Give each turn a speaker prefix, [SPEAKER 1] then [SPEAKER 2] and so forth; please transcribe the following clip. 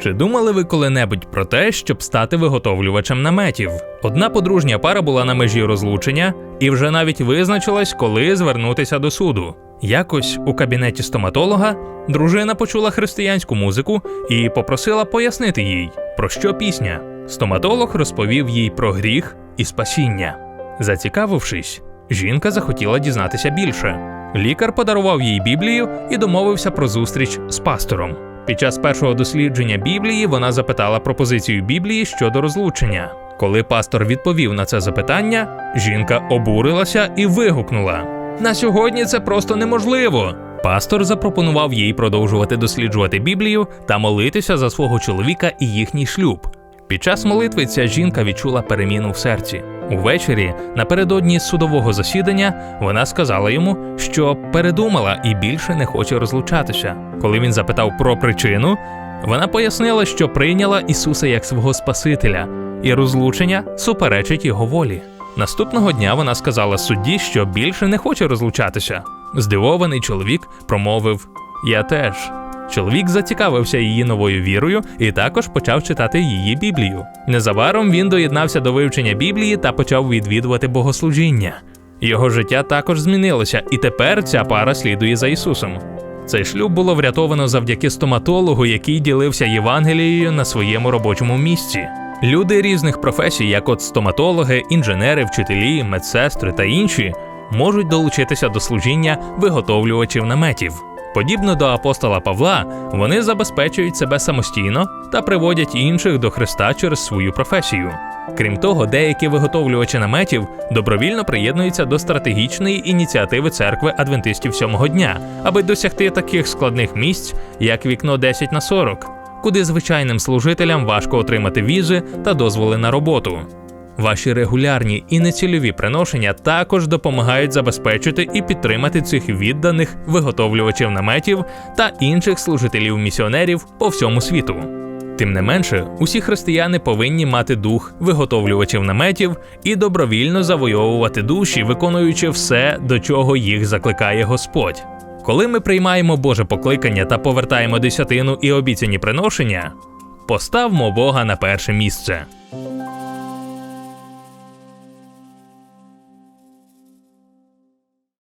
[SPEAKER 1] Чи думали ви коли-небудь про те, щоб стати виготовлювачем наметів? Одна подружня пара була на межі розлучення і вже навіть визначилась, коли звернутися до суду. Якось у кабінеті стоматолога дружина почула християнську музику і попросила пояснити їй, про що пісня. Стоматолог розповів їй про гріх і спасіння. Зацікавившись, жінка захотіла дізнатися більше. Лікар подарував їй Біблію і домовився про зустріч з пастором. Під час першого дослідження Біблії вона запитала про позицію Біблії щодо розлучення. Коли пастор відповів на це запитання, жінка обурилася і вигукнула: На сьогодні це просто неможливо. Пастор запропонував їй продовжувати досліджувати Біблію та молитися за свого чоловіка і їхній шлюб. Під час молитви ця жінка відчула переміну в серці. Увечері, напередодні судового засідання, вона сказала йому, що передумала і більше не хоче розлучатися. Коли він запитав про причину, вона пояснила, що прийняла Ісуса як свого Спасителя, і розлучення суперечить його волі. Наступного дня вона сказала судді, що більше не хоче розлучатися. Здивований чоловік промовив: Я теж. Чоловік зацікавився її новою вірою і також почав читати її Біблію. Незабаром він доєднався до вивчення Біблії та почав відвідувати богослужіння. Його життя також змінилося, і тепер ця пара слідує за Ісусом. Цей шлюб було врятовано завдяки стоматологу, який ділився Євангелією на своєму робочому місці. Люди різних професій, як от стоматологи, інженери, вчителі, медсестри та інші, можуть долучитися до служіння виготовлювачів наметів. Подібно до апостола Павла, вони забезпечують себе самостійно та приводять інших до Христа через свою професію. Крім того, деякі виготовлювачі наметів добровільно приєднуються до стратегічної ініціативи церкви адвентистів сьомого дня, аби досягти таких складних місць, як вікно 10 на 40, куди звичайним служителям важко отримати візи та дозволи на роботу. Ваші регулярні і нецільові приношення також допомагають забезпечити і підтримати цих відданих виготовлювачів наметів та інших служителів-місіонерів по всьому світу. Тим не менше, усі християни повинні мати дух виготовлювачів наметів і добровільно завойовувати душі, виконуючи все, до чого їх закликає Господь. Коли ми приймаємо Боже покликання та повертаємо десятину і обіцяні приношення, поставмо Бога на перше місце.